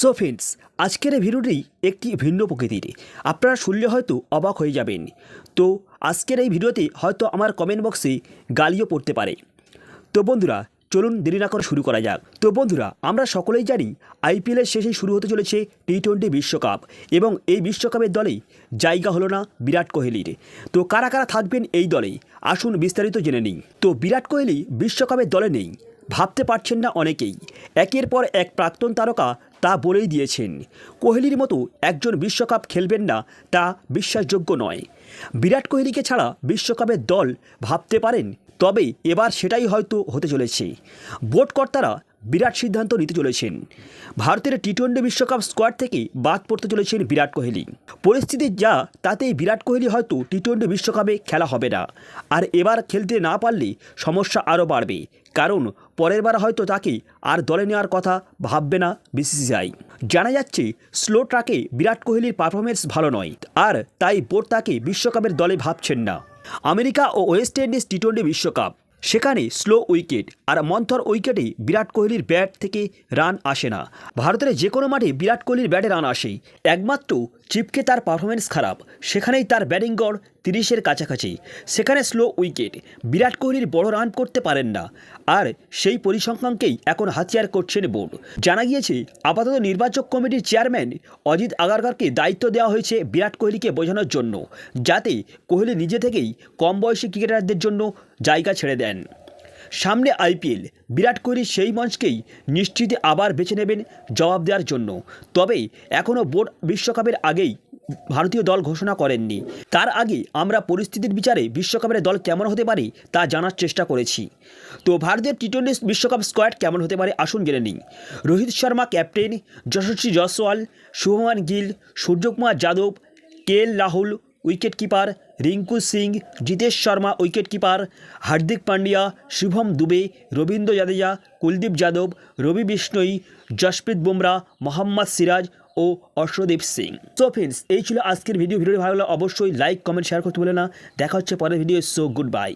So friends আজকের এই ভিডিওটি একটি ভিন্ন প্রকৃতির। আপনারা শুনলে হয়তো অবাক হয়ে যাবেন। তো আজকের এই ভিডিওতে হয়তো আমার কমেন্ট বক্সে গালিও পড়তে পারে। তো বন্ধুরা, চলুন দেরি না করে শুরু করা যাক। তো বন্ধুরা, আমরা সকলেই জানি আইপিএলের শেষেই শুরু হতে চলেছে টি টোয়েন্টি বিশ্বকাপ। এবং এই বিশ্বকাপের দলে জায়গা হলো না বিরাট কোহলির। তো কারা কারা থাকবেন এই দলে আসুন বিস্তারিত জেনে নিই। তো বিরাট কোহলি বিশ্বকাপের দলে নেই। ভাবতে পারছেন না অনেকেই। একের পর এক প্রাক্তন তারকা তা বলেই দিয়েছেন, কোহলির মতো একজন বিশ্বকাপ খেলবেন না, তা বিশ্বাসযোগ্য নয়। বিরাট কোহলিকে ছাড়া বিশ্বকাপের দল ভাবতে পারেন, তবে এবার সেটাই হয়তো হতে চলেছে। বোর্ড কর্তারা বিরাট সিদ্ধান্ত নিতে চলেছেন। ভারতের টি টোয়েন্টি বিশ্বকাপ স্কোয়াড থেকে বাদ পড়তে চলেছেন বিরাট কোহলি। পরিস্থিতি যা, তাতেই বিরাট কোহলি হয়তো টি টোয়েন্টি বিশ্বকাপে খেলা হবে না। আর এবার খেলতে না পারলে সমস্যা আরও বাড়বে। কারণ, পরের বার হয়তো তাকে আর দলে নেওয়ার কথা ভাববে না বিসিসিআই। জানা যাচ্ছে, স্লো ট্রাকে বিরাট কোহলির পারফরমেন্স ভালো নয়। আর তাই বোর্ড তাকে বিশ্বকাপের দলে ভাবছেন না। আমেরিকা ও ওয়েস্ট ইন্ডিজ টি টোয়েন্টি বিশ্বকাপ। সেখানে স্লো উইকেট আর মন্থর উইকেটে বিরাট কোহলির ব্যাট থেকে রান আসে না। ভারতের যে কোনো মাঠে বিরাট কোহলির ব্যাটে রান আসে একমাত্র চিপকে তার পারফরমেন্স খারাপ। সেখানেই তার ব্যাটিং গড় তিরিশের কাছাকাছি। সেখানে স্লো উইকেট। বিরাট কোহলির বড় রান করতে পারেন না। আর সেই পরিসংখ্যানকেই এখন হাতিয়ার করছেন বোর্ড। জানা গিয়েছে, আপাতত নির্বাচক কমিটির চেয়ারম্যান অজিত আগারকারকে দায়িত্ব দেওয়া হয়েছে বিরাট কোহলিকে বোঝানোর জন্য, যাতে কোহলি নিজে থেকেই কম বয়সী ক্রিকেটারদের জন্য জায়গা ছেড়ে দেন। সামনে আইপিএল। বিরাট কোহলি সেই মঞ্চকেই নিশ্চিত আবার বেছে নেবেন জবাব দেওয়ার জন্য। তবে এখনও বোর্ড বিশ্বকাপের আগেই ভারতীয় দল ঘোষণা করেননি। তার আগে আমরা পরিস্থিতির বিচারে বিশ্বকাপের দল কেমন হতে পারে তা জানার চেষ্টা করেছি। তো ভারতের টি টোয়েন্টি বিশ্বকাপ স্কোয়াড কেমন হতে পারে আসুন জেনে নিই। Rohit Sharma captain, Yashasvi Jaiswal, Shubman Gill, Suryakumar Yadav, K L Rahul wicket keeper Rinku Singh, Jitesh Sharma wicket keeper Hardik Pandya, Shubham Dube, Ravindra Jadeja, Kuldeep Yadav, Ravi Bishnoi Jasprit Bumrah, Mohammed Siraj ও অশ্বদীপ Singh. So friends এই ছিল আজকের video ভিডিওটি ভালো লাগলে অবশ্যই like comment share করতে বলে না। দেখা হচ্ছে পরের ভিডিও সো গুড বাই